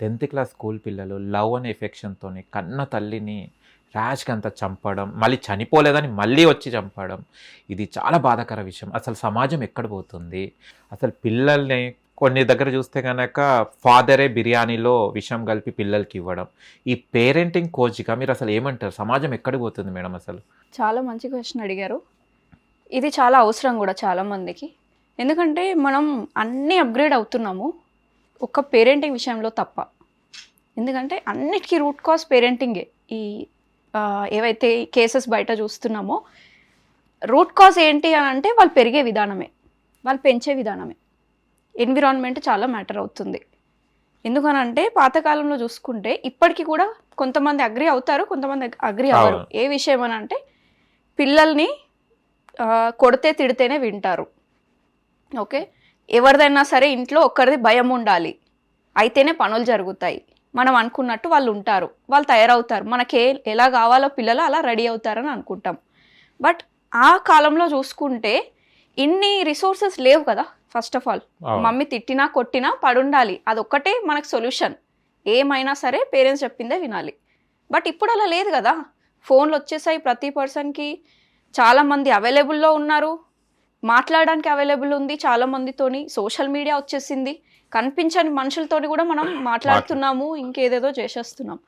Tenth class school పిల్లలు love అనే ఎఫెక్షన్తో కన్న తల్లిని ర్యాష్గా అంతా చంపడం మళ్ళీ చనిపోలేదని మళ్ళీ వచ్చి చంపడం ఇది చాలా బాధాకర విషయం. అసలు సమాజం ఎక్కడ పోతుంది? అసలు పిల్లల్ని కొన్ని దగ్గర చూస్తే కనుక ఫాదరే బిర్యానీలో విషం కలిపి పిల్లలకి ఇవ్వడం. ఈ పేరెంటింగ్ కోచ్గా మీరు అసలు ఏమంటారు? సమాజం ఎక్కడికి పోతుంది మేడం అసలు? చాలా మంచి క్వశ్చన్ అడిగారు. ఇది చాలా అవసరం కూడా చాలామందికి. ఎందుకంటే మనం అన్నీ అప్గ్రేడ్ అవుతున్నాము. ఒక్క పేరెంటింగ్ విషయంలో తప్ప. ఎందుకంటే అన్నిటికీ రూట్ కాజ్ పేరెంటింగే ఈ ఏవైతే కేసెస్ బయట చూస్తున్నామో రూట్ కాజ్ ఏంటి అని అంటే వాళ్ళు పెరిగే విధానమే. వాళ్ళు పెంచే విధానమే. ఎన్విరాన్మెంట్ చాలా మ్యాటర్ అవుతుంది. ఎందుకనంటే పాతకాలంలో చూసుకుంటే ఇప్పటికీ కూడా కొంతమంది అగ్రి అవుతారు కొంతమంది అగ్రి అవ్వరు. ఏ విషయం అని అంటే పిల్లల్ని కొడితే తిడితేనే వింటారు. ఓకే? ఎవరిదైనా సరే ఇంట్లో ఒక్కరిది భయం ఉండాలి. అయితేనే పనులు జరుగుతాయి. మనం అనుకున్నట్టు వాళ్ళు ఉంటారు. వాళ్ళు తయారవుతారు. మనకి ఎలా కావాలో పిల్లలు అలా రెడీ అవుతారని అనుకుంటాం. బట్ ఆ కాలంలో చూసుకుంటే ఇన్ని రిసోర్సెస్ లేవు కదా ఫస్ట్ ఆఫ్ ఆల్. మమ్మీ తిట్టినా కొట్టినా పడుండాలి. అదొక్కటే మనకు సొల్యూషన్. ఏమైనా సరే పేరెంట్స్ చెప్పిందే వినాలి. బట్ ఇప్పుడు అలా లేదు కదా. ఫోన్లు వచ్చేసాయి ప్రతి పర్సన్కి. చాలామంది అవైలబుల్లో ఉన్నారు. మాట్లాడడానికి అవైలబుల్ ఉంది చాలా మందితోని. సోషల్ మీడియా వచ్చేసింది. కనిపించని మనుషులతోని కూడా మనం మాట్లాడుతున్నాము ఇంకేదేదో చేసేస్తున్నాం.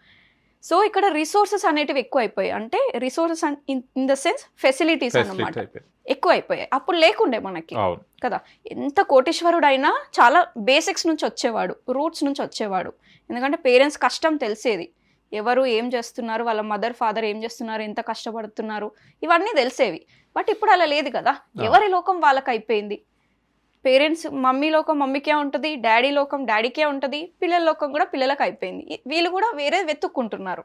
సో ఇక్కడ రిసోర్సెస్ అనేటివి ఎక్కువ అయిపోయాయి అంటే resources in the sense facilities అయిపోయింది. ఎక్కువ అయిపోయాయి. అప్పుడు లేకుండే మనకి. కదా ఎంత కోటీశ్వరుడైనా చాలా బేసిక్స్ నుంచి వచ్చేవాడు రూట్స్ నుంచి వచ్చేవాడు. ఎందుకంటే పేరెంట్స్ కష్టం తెలిసేది. ఎవరు ఏం చేస్తున్నారు? వాళ్ళ మదర్ ఫాదర్ ఏం చేస్తున్నారు? ఎంత కష్టపడుతున్నారు? ఇవన్నీ తెలిసేవి. బట్ ఇప్పుడు అలా లేదు కదా. ఎవరి లోకం వాళ్ళకి అయిపోయింది? పేరెంట్స్ మమ్మీ లోకం మమ్మీకే ఉంటుంది డాడీ లోకం డాడీకే ఉంటుంది పిల్లల లోకం కూడా పిల్లలకు అయిపోయింది. వీళ్ళు కూడా వేరే వెతుక్కుంటున్నారు.